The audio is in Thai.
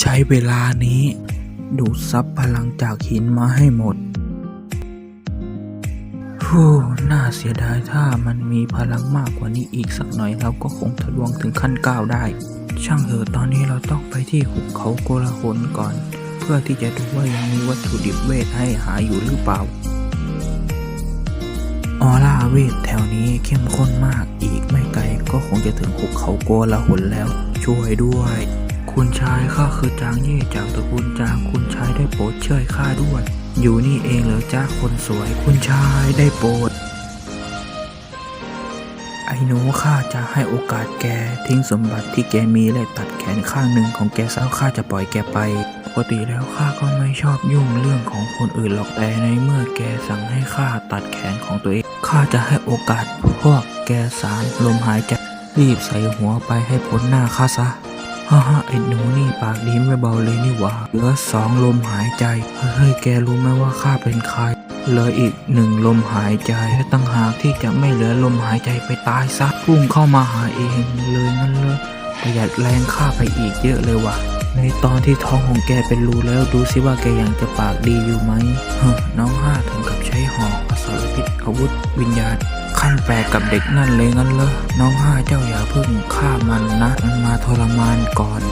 ใช้เวลานี้ ดูดซับพลังจากหินมาให้หมดฟูน่าเสียดายถ้ามันมีพลังมากกว่านี้อีกสักหน่อยเราก็คงทะลวงถึงขั้นก้าวได้ ช่างเถอะตอนนี้เราต้องไปที่หุบเขาโกลาหลก่อน เพื่อที่จะดูว่ายังมีวัตถุดิบเวทให้หาอยู่หรือเปล่า ออร่าเวทแถวนี้เข้มข้นมากอีกไม่ไกลก็คงจะถึงหุบเขาโกลาหลแล้ว ช่วยด้วย คุณชายข้าคือจางเย่จากตระกูลจางคุณชายได้โปรดช่วยข้าด้วย อยู่นี่เองเหรอจ้าคนสวย คุณชายได้โปรด ไอ้หนูข้าจะให้โอกาสแกทิ้งสมบัติที่แกมีและตัดแขนข้างหนึ่งของแกซะข้าจะปล่อยแกไป ปกติแล้วข้าก็ไม่ชอบยุ่งเรื่องของคนอื่นหรอกแต่ในเมื่อแกสั่งให้ข้าตัดแขนของตัวเองข้าจะให้โอกาสพวกแกสารลมหายใจรีบใส่หัวไปให้พ้นหน้าข้าซะ ฮ่าฮ่าไอ้หนูนี่ปากดีไม่เบาเลยนี่หว่า เหลือสองลมหายใจ เฮ้ยแกรู้ไหมว่าข้าเป็นใคร เหลืออีกหนึ่งลมหายใจและตั้งหากที่จะไม่เหลือลมหายใจไปตายซะพุ่งเข้ามาหาเองเลยนั่นเลยประหยัดแรงข้าไปอีกเยอะเลยว่ะ ในตอนที่ท้องของแกเป็นรูแล้วดูสิว่าแกยังจะปากดีอยู่ไหมเฮ้น้องห้าถึงกับ อสรพิษอาวุธวิญญาณขั้นแปลกกับเด็กนั่นเลยงั้นเลยน้องห้าเจ้าอย่าเพิ่งฆ่ามันนะ มันมาทรมานก่อน